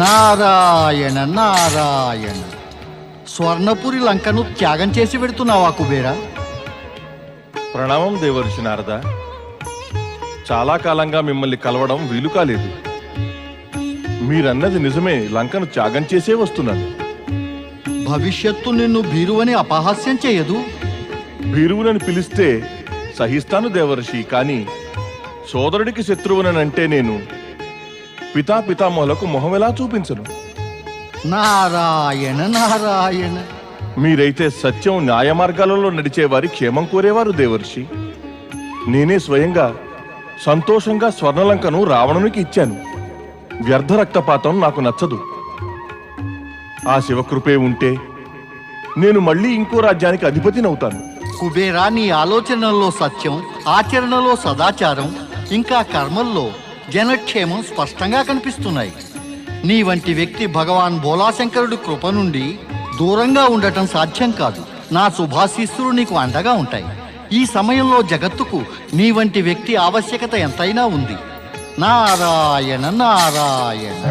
నారాయణ నారాయణ. స్వర్ణపురి లంకను త్యాగం చేసి పెడుతున్నావా కుబేరా? ప్రణామం దేవర్షి నారద. చాలా కాలంగా మిమ్మల్ని కలవడం వీలు కాలేదు. మీరన్నది నిజమే లంకను త్యాగం చేసే వస్తున్నాను భవిష్యత్తు నిన్ను భీరువని అపహాస్యం చేయదు. భీరువునని పిలిస్తే సహిస్తాను దేవర్షి కానీ సోదరుడికి శత్రువుననంటే నేను పితా పితామహులకు మొహం ఎలా చూపించను? నారాయణ నారాయణ. మీరైతే సత్యం న్యాయ మార్గాలలో నడిచేవారి క్షేమం కోరేవారు దేవర్షి. నేనే స్వయంగా సంతోషంగా స్వర్ణలంకను రావణునికి ఇచ్చాను. వ్యర్థ రక్తపాతం నాకు నచ్చదు. ఆ శివకృపే ఉంటే నేను మళ్ళీ ఇంకో రాజ్యానికి అధిపతినవుతాను. కుబేరా నీ ఆలోచనలో సత్యం ఆచరణలో సదాచారం ఇంకా కర్మల్లో జనక్షేమం స్పష్టంగా కనిపిస్తున్నాయి. నీ వంటి వ్యక్తి భగవాన్ భోలాశంకరుడి కృప నుండి దూరంగా ఉండటం సాధ్యం కాదు. నా శుభాశీస్సులు నీకు అండగా ఉంటాయి. ఈ సమయంలో జగత్తుకు నీ వంటి వ్యక్తి ఆవశ్యకత ఎంతైనా ఉంది. నారాయణ నారాయణ.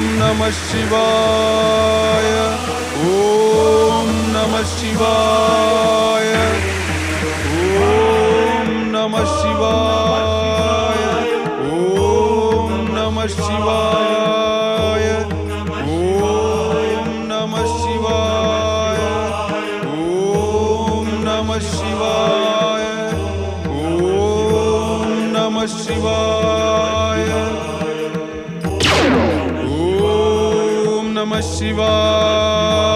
ॐ नमः शिवाय। ॐ नमः शिवाय। ॐ नमः शिवाय। ॐ नमः शिवाय। Namah Shivaya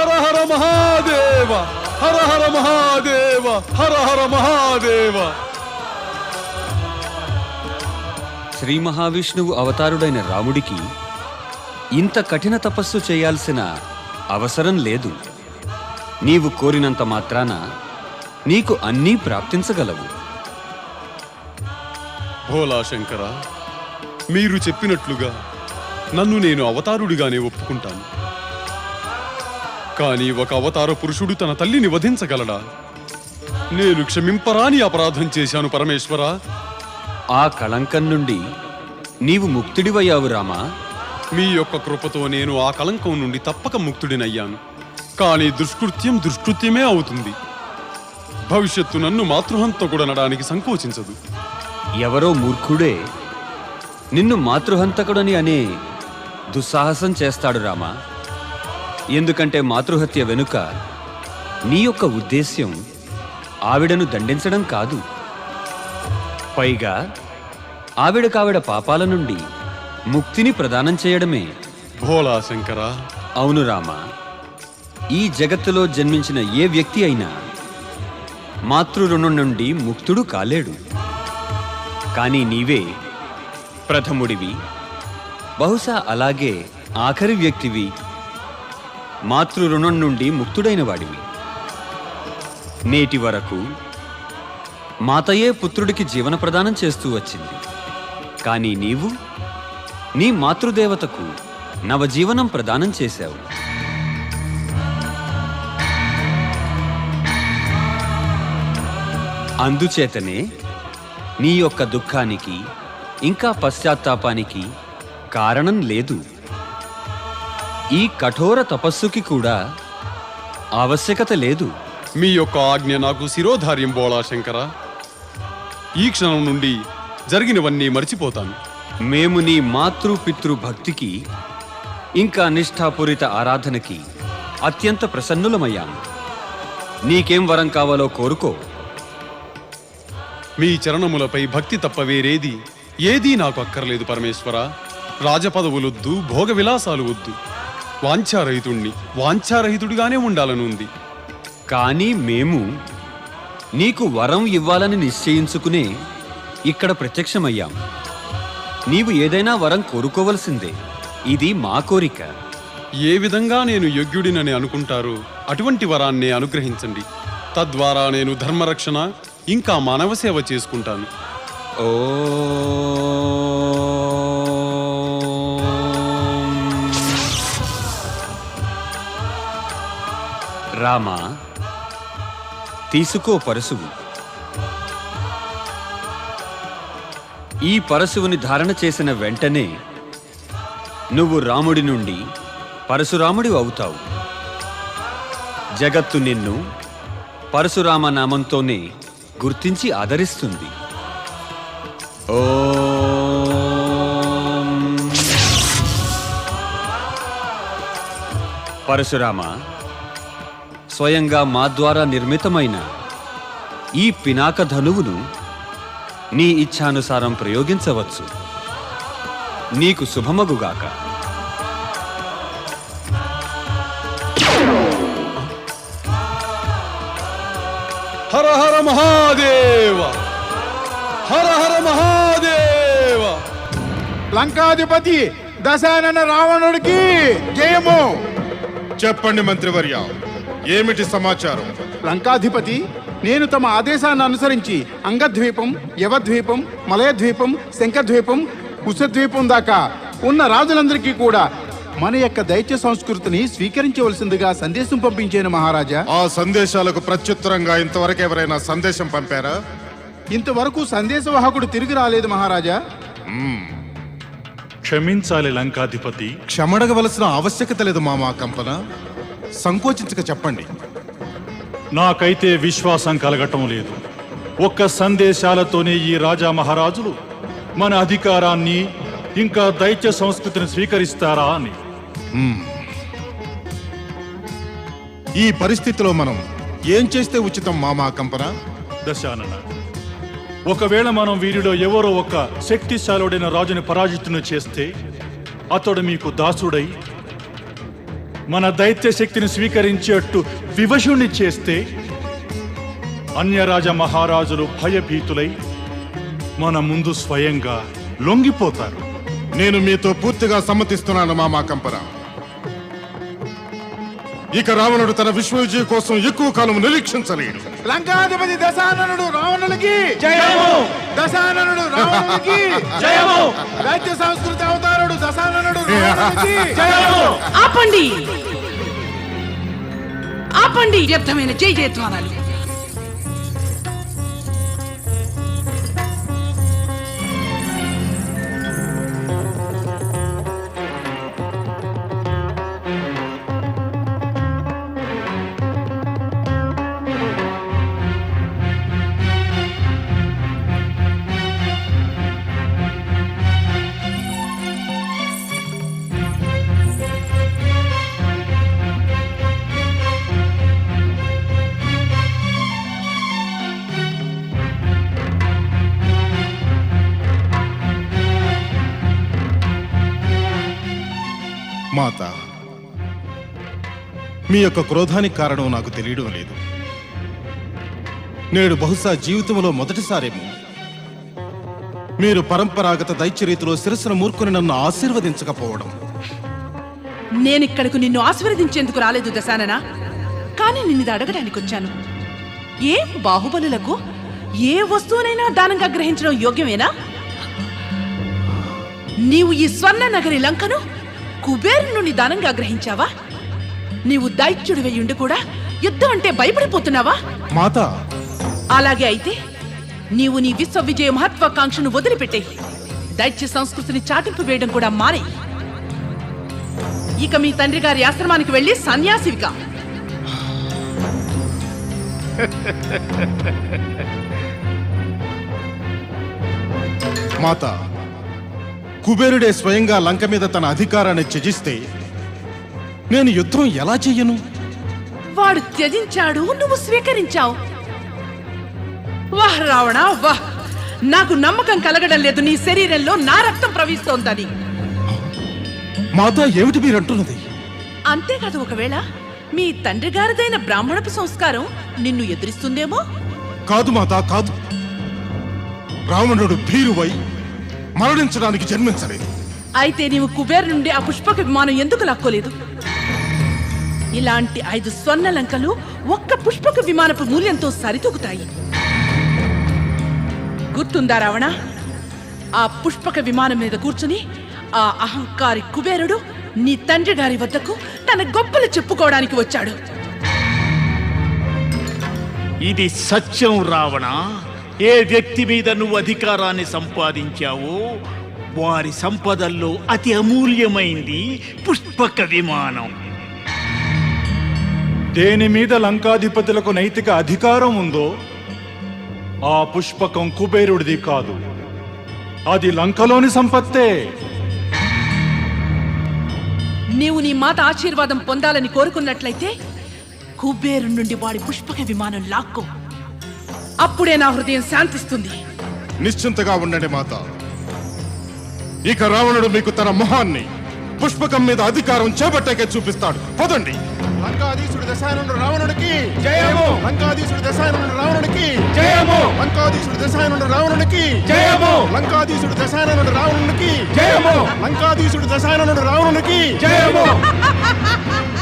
హర హర మహాదేవ హర హర మహాదేవ హర హర మహాదేవ. శ్రీ మహావిష్ణువు అవతారుడైన రాముడికి ఇంత కఠిన తపస్సు చేయాల్సిన అవసరం లేదు. నీవు కోరినంత మాత్రాన నీకు అన్నీ ప్రాప్తించగలవు. భోలా శంకర మీరు చెప్పినట్లుగా నన్ను నేను అవతారుడిగానే ఒప్పుకుంటాను. కానీ ఒక అవతార పురుషుడు తన తల్లిని వధించగలడా? నేను క్షమింపరాని అపరాధం చేశాను పరమేశ్వరా. ఆ కళంకం నుండి నీవు ముక్తుడివయ్యావు రామా. మీ యొక్క కృపతో నేను ఆ కలంకం నుండి తప్పక ముక్తుడినయ్యాను. కానీ దుష్కృత్యం దుష్కృత్యమే అవుతుంది. భవిష్యత్తు నన్ను మాతృహంతో కూడా అనడానికి సంకోచించదు. ఎవరో మూర్ఖుడే నిన్ను మాతృహంతకుడని అనే దుస్సాహసం చేస్తాడు రామా. ఎందుకంటే మాతృహత్య వెనుక నీ యొక్క ఉద్దేశ్యం ఆవిడను దండించడం కాదు. పైగా ఆవిడకావిడ పాపాల నుండి ముక్తిని ప్రదానం చేయడమే. భోళా శంకర. అవును రామా ఈ జగత్తులో జన్మించిన ఏ వ్యక్తి అయినా మాతృ రుణం నుండి ముక్తుడు కాలేడు. కానీ నీవే ప్రథముడివి. బహుశా అలాగే ఆఖరి వ్యక్తివి. మాతృ రుణం నుండి ముక్తుడైన వాడివి. నేటి వరకు మాతయే పుత్రుడికి జీవన ప్రదానం చేస్తూ వచ్చింది. కానీ నీవు నీ మాతృదేవతకు నవజీవనం ప్రదానం చేశావు. అందుచేతనే నీ యొక్క దుఃఖానికి ఇంకా పశ్చాత్తాపానికి కారణం లేదు. ఈ కఠోర తపస్సుకి కూడా ఆవశ్యకత లేదు. మీ యొక్క ఆజ్ఞ నాకు శిరోధార్యం బోళా శంకర. ఈ క్షణం నుండి జరిగినవన్నీ మర్చిపోతాను. మేము నీ మాతృ పితృ భక్తికి ఇంకా నిష్ఠాపూరిత ఆరాధనకి అత్యంత ప్రసన్నులమయ్యాము. నీకేం వరం కావాలో కోరుకో. మీ చరణములపై భక్తి తప్ప వేరేది ఏదీ నాకు అక్కర్లేదు పరమేశ్వర. రాజపదవులొద్దు భోగ విలాసాలు వద్దు. వాంఛారహితుణ్ణి. వాంఛారహితుడిగానే ఉండాలనుంది. కానీ మేము నీకు వరం ఇవ్వాలని నిశ్చయించుకునే ఇక్కడ ప్రత్యక్షమయ్యాం. నీవు ఏదైనా వరం కోరుకోవలసిందే. ఇది మా కోరిక. ఏ విధంగా నేను యోగ్యుడినని అనుకుంటారో అటువంటి వరాన్నే అనుగ్రహించండి. తద్వారా నేను ధర్మరక్షణ ఇంకా మానవ సేవ చేసుకుంటాను. ఓ రామా తీసుకో పరశువు. ఈ పరశువుని ధారణ చేసిన వెంటనే నువ్వు రాముడి నుండి పరశురాముడి అవుతావు. జగత్తు నిన్ను పరశురామ నామంతోనే గుర్తించి ఆదరిస్తుంది. ఓ. పరశురామ స్వయంగా మా ద్వారా నిర్మితమైన ఈ పినాక ధనువును నీ ఇచ్ఛానుసారం ప్రయోగించవచ్చు. నీకు శుభమగుగాక. హర హర మహాదేవ! హర హర మహాదేవ! లంకాధిపతి దశానన రావణుడికి జయము! చెప్పండి మంత్రివర్య. ఏమిటి సమాచారం? లంకాధిపతి నేను తమ ఆదేశాన్ని అనుసరించి అంగద్వీపం యవద్వీపం మలయద్వీపం శంఖద్వీపం కుశద్వీపం దాకా ఉన్న రాజులందరికీ కూడా మన యొక్క దైత్య సంస్కృతిని స్వీకరించవలసిందిగా సందేశం పంపించాను మహారాజా. ఆ సందేశాలకు ప్రత్యుత్తరంగా ఇంతవరకు ఎవరైనా సందేశం పంపారా? ఇంతవరకు సందేశవాహకుడు తిరిగి రాలేదు మహారాజా. క్షమించాలి లంకాధిపతి. క్షమడగవలసిన ఆవశ్యకత లేదు మామా కంపన. సంకోచించక చెప్పండి. నాకైతే విశ్వాసం కలగటం లేదు. ఒక్క సందేశాలతోనే ఈ రాజా మహారాజులు మన అధికారాన్ని ఇంకా దైత్య సంస్కృతిని స్వీకరిస్తారా అని. ఈ పరిస్థితిలో మనం ఏం చేస్తే ఉచితం మామా కంపన దశానన. ఒకవేళ మనం వీరిలో ఎవరో ఒక శక్తిశాలుడైన రాజుని పరాజితుని చేస్తే అతడు మీకు దాసుడై మన దైత్య శక్తిని స్వీకరించేట్టు వివశుణ్ణి చేస్తే అన్యరాజ మహారాజులు భయభీతులై మన ముందు స్వయంగా లొంగిపోతారు. నేను మీతో పూర్తిగా సమ్మతిస్తున్నాను మామా కంపన ఇక రావణుడు తన విశ్వ విజయం కోసం ఎక్కువ కాలం నిరీక్షించలేడు. లంకాధిపతి దశాననుడు రావణులకి జయము! దశాననుడు రావణులకి జయము! దైత్య సంస్కృతి అవతారుడు జయము ఆపండి. ఆపండి. వ్యర్థమైన జై జయధ్వానాలు. మాత మీ యొక్క క్రోధానికి కారణం నాకు తెలియడం లేదు. నేడు బహుశా జీవితంలో మొదటిసారేమో. మీరు పరంపరాగత దైత్యరీతిలో శిరస్సును మూర్ఖుని నన్ను ఆశీర్వదించకపోవడం. నేను ఇక్కడికి నిన్ను ఆశీర్వదించేందుకు రాలేదు దశానన? కానీ నిన్ను అడగడానికి వచ్చాను. ఏ బాహుబలులకు ఏ వస్తువునైనా దానంగా గ్రహించడం యోగ్యమేనా? నీవు ఈ స్వర్ణ నగరి లంకను కుబేరు నుండి దానంగా గ్రహించావా? నీవు దైత్యుడివై ఉండి కూడా యుద్ధం అంటే భయపడిపోతున్నావా? మాత! అలాగే అయితే నీవు నీ విశ్వ విజయ మహత్వాకాంక్షను వదిలిపెట్టే దైత్య సంస్కృతిని చాటింపు వేయడం కూడా మానే ఇక మీ తండ్రి గారి ఆశ్రమానికి వెళ్ళి సన్యాసివిగా మాత! కుబేరుడే స్వయంగా లంక మీద తన అధికారాన్ని త్యజిస్తే నేను యుద్ధం ఎలా చెయ్యను? వాడు త్యజించాడు నువ్వు స్వీకరించావు. వాహ్ రావణ వాహ్ నాకు నమ్మకం కలగడం లేదు నీ శరీరంలో నా రక్తం ప్రవహిస్తోందని. మాత ఏమిటి మీరంటున్నది? అంతేకాదు ఒకవేళ మీ తండ్రి గారిదైన బ్రాహ్మణపు సంస్కారం నిన్ను ఎదురిస్తుందేమో? కాదు మాత కాదు. రావణుడు భీరువై మరణించడానికి జన్మించలేదు. అయితే నీవు కుబేర్ నుండి ఆ పుష్పక విమానం ఎందుకు లాక్కోలేదు? ఇలాంటి ఐదు స్వర్ణ లంకలు ఒక్క పుష్పక విమానపు మూల్యంతో సరితూగుతాయి. గుర్తుందా రావణ? ఆ పుష్పక విమానం మీద కూర్చుని ఆ అహంకారి కుబేరుడు నీ తండ్రి గారి వద్దకు తన గొప్పలు చెప్పుకోవడానికి వచ్చాడు. ఇది సత్యం రావణ. ఏ వ్యక్తి మీద నువ్వు అధికారాన్ని సంపాదించావో వారి సంపదల్లో అతి అమూల్యమైంది పుష్పక విమానం. దేని మీద లంకాధిపతులకు నైతిక అధికారం ఉందో ఆ పుష్పకం కుబేరుడిది కాదు. అది లంకలోని సంపత్తే. నీవు నీ మాత ఆశీర్వాదం పొందాలని కోరుకున్నట్లయితే కుబేరు నుండి వాడి పుష్పక విమానం లాక్కో. అప్పుడే నా హృదయం శాంతిస్తుంది. నిశ్చింతగా ఉండండి మాత. ఇక రావణుడు మీకు తన మొహాన్ని పుష్పకం మీద అధికారం చేపట్టాకే చూపిస్తాడు. పదండి. లంకాధీశుడు దశాయనుడు రావణుడికి జయము. లంకాధీశుడు దశాయనుడు రావణుడికి జయము. లంకాధీశుడు దశాయనుడు రావణుడికి జయము. లంకాధీశుడు దశాయనుడు రావణుడికి జయము. లంకాధీశుడు దశాయనుడు రావణుడికి జయము.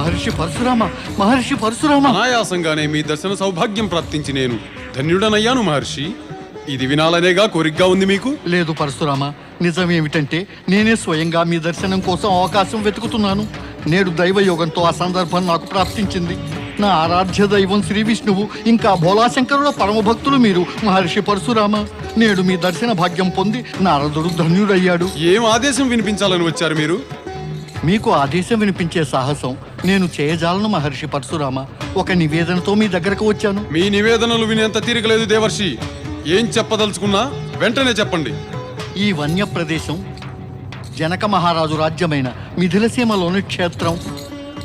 మహర్షి పరశురామ మహర్షి పరశురామ. అనాయాసంగానే మీ దర్శన సౌభాగ్యం ప్రాప్తించి నేను ధన్యుడనయ్యాను మహర్షి. ఇది వినాలనేగా కోరికగా ఉంది మీకు? లేదు పరశురామ నిజమేమిటంటే నేనే స్వయంగా మీ దర్శనం కోసం అవకాశం వెతుకుతున్నాను. నేడు దైవయోగంతో ఆ సందర్భం నాకు ప్రాప్తించింది. నా ఆరాధ్య దైవం శ్రీ విష్ణువు ఇంకా భోలాశంకరుల పరమ భక్తులు మీరు మహర్షి పరశురామ. నేడు మీ దర్శన భాగ్యం పొంది నారదుడు ధన్యుడయ్యాడు. ఏం ఆదేశం వినిపించాలని వచ్చారు మీరు? మీకు ఆదేశం వినిపించే సాహసం నేను చేయజాలను మహర్షి పరశురామ. ఒక నివేదనతో మీ దగ్గరకు వచ్చాను. మీ నివేదనలు వినేంత తీరిక లేదు దేవర్షి. ఏం చెప్పదలుచుకున్నా వెంటనే చెప్పండి. ఈ వన్య ప్రదేశం జనక మహారాజు రాజ్యమైన మిథిలసీమలోని క్షేత్రం.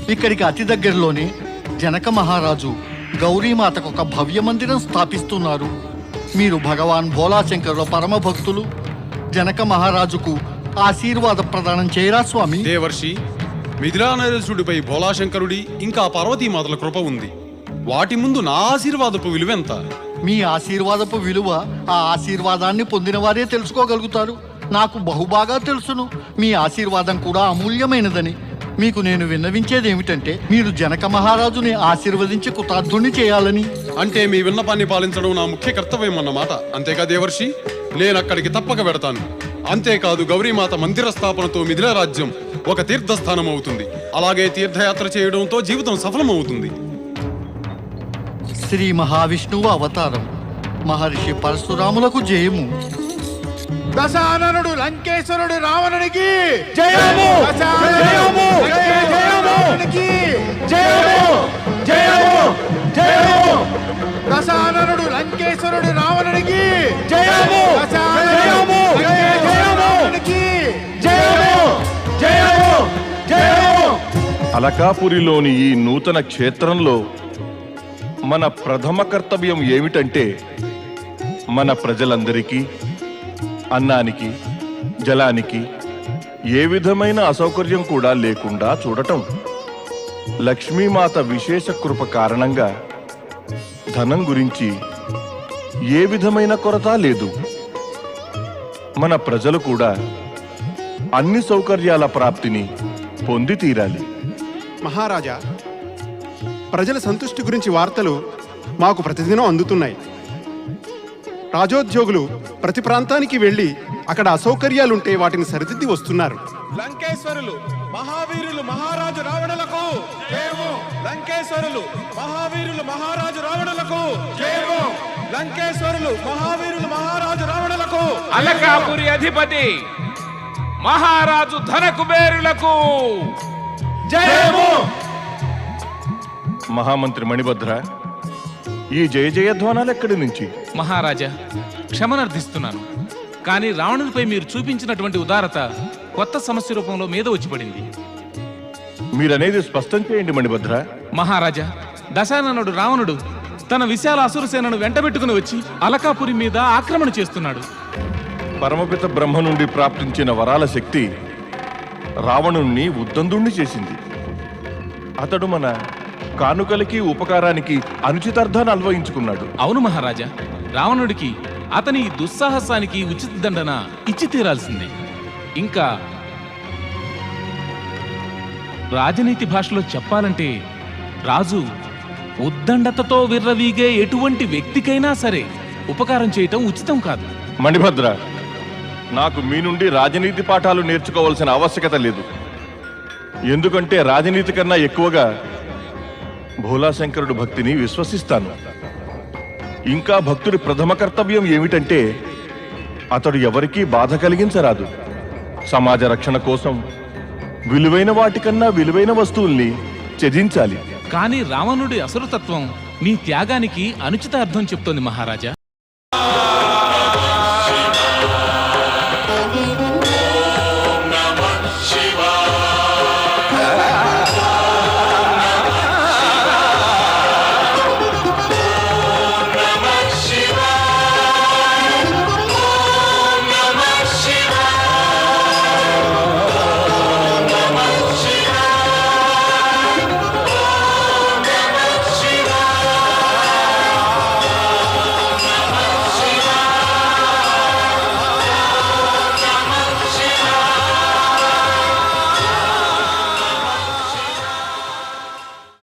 ఇక్కడికి అతి దగ్గరలోనే జనక మహారాజు గౌరీమాతకు ఒక భవ్య మందిరం స్థాపిస్తున్నారు. మీరు భగవాన్ భోలాశంకరుల పరమ భక్తులు జనక మహారాజుకు ఆశీర్వాద ప్రదానం చేయరా స్వామి? దేవర్షి మిథిలానరేశుడిపై భోలాశంకరుడి ఇంకా పార్వతీమాతల కృప ఉంది. వాటి ముందు నా ఆశీర్వాదపు విలువెంత మీ ఆశీర్వాదపు విలువ ఆ ఆశీర్వాదాన్ని పొందిన వారే తెలుసుకోగలుగుతారు. నాకు బహుబాగా తెలుసును. మీ ఆశీర్వాదం కూడా అమూల్యమైనదని. మీకు నేను విన్నవించేది ఏమిటంటే మీరు జనక మహారాజుని ఆశీర్వదించి కృతార్థుని చేయాలని. అంటే మీ విన్నపాన్ని పాలించడం నా ముఖ్య కర్తవ్యం అన్నమాట అంతేకా దేవర్షి నేను అక్కడికి తప్పక పెడతాను అంతేకాదు గౌరీమాత మందిర స్థాపనతో మిథిల రాజ్యం ఒక తీర్థస్థానం అవుతుంది అలాగే తీర్థయాత్ర చేయడంతో జీవితం సఫలమవుతుంది. శ్రీ మహావిష్ణువు అవతారం. మహర్షి పరశురాములకు జయము. దశాననుడు లంకేశ్వరుడు రావణునికి జయము! జయము! రావణునికి జయము! జయము! జయము! దశాననుడు లంకేశ్వరుడు రావణునికి జయము! జయము అలకాపురిలోని ఈ నూతన క్షేత్రంలో మన ప్రథమ కర్తవ్యం ఏమిటంటే మన ప్రజలందరికీ అన్నానికి జలానికి ఏ విధమైన అసౌకర్యం కూడా లేకుండా చూడటం. లక్ష్మీమాత విశేష కృప కారణంగా ధనం గురించి ఏ విధమైన కొరత లేదు. మన ప్రజలు కూడా అన్ని సౌకర్యాల ప్రాప్తిని పొంది తీరాలి. మహారాజా ప్రజల సంతుష్టి గురించి వార్తలు మాకు ప్రతిదినం అందుతున్నాయి. రాజోద్యోగులు ప్రతి ప్రాంతానికి వెళ్ళి అక్కడ అసౌకర్యాలుంటే వాటిని సరిదిద్ది వస్తున్నారు. లంకేశ్వరులు మహావీరులు మహారాజు రావణులకు లంకేశ్వరులు మహావీరులు మహారాజు రావణులకు జయము. లంకేశ్వరులు మహావీరులు మహారాజు రావణులకు. అలకాపురి అధిపతి మహారాజు ధన కుబేరులకు జయము! మహామంత్రి మణిభద్ర ఈ జయ జయధ్వానాలు ఎక్కడి నుంచి? మహారాజా క్షమనర్థిస్తున్నాను. కానీ రావణునిపై మీరు చూపించినటువంటి ఉదారత కొత్త సమస్య రూపంలో మీద వచ్చి పడింది మీరనేది స్పష్టం చేయండి మణిభద్ర. మహారాజా దశాననుడు రావణుడు తన విశాల అసురసేనను వెంటబెట్టుకుని వచ్చి అలకాపురి మీద ఆక్రమణ చేస్తున్నాడు. పరమపిత బ్రహ్మ నుండి ప్రాప్తించిన వరాల శక్తి రావణుణ్ణి ఉద్దందుణ్ణి చేసింది. అతడు మన కానుకలకి ఉపకారానికి అనుచితార్థాన్ని అన్వయించుకున్నాడు. అవును మహారాజా రావణుడికి అతని దుస్సాహసానికి ఉచిత దండన ఇచ్చి తీరాల్సిందే. ఇంకా రాజనీతి భాషలో చెప్పాలంటే రాజు ఉద్దండతతో విర్రవీగే ఎటువంటి వ్యక్తికైనా సరే ఉపకారం చేయటం ఉచితం కాదు. మణిభద్ర నాకు మీ నుండి రాజనీతి పాఠాలు నేర్చుకోవాల్సిన ఆవశ్యకత లేదు. ఎందుకంటే రాజనీతి కన్నా ఎక్కువగా భోలాశంకరుడు భక్తిని విశ్వసిస్తాను. ఇంకా భక్తుడి ప్రథమ కర్తవ్యం ఏమిటంటే అతడు ఎవరికీ బాధ కలిగించరాదు. సమాజ రక్షణ కోసం విలువైన వాటికన్నా విలువైన వస్తువుల్ని త్యజించాలి. కానీ రావణుడి అసురతత్వం నీ త్యాగానికి అనుచిత అర్థం చెప్తోంది మహారాజా.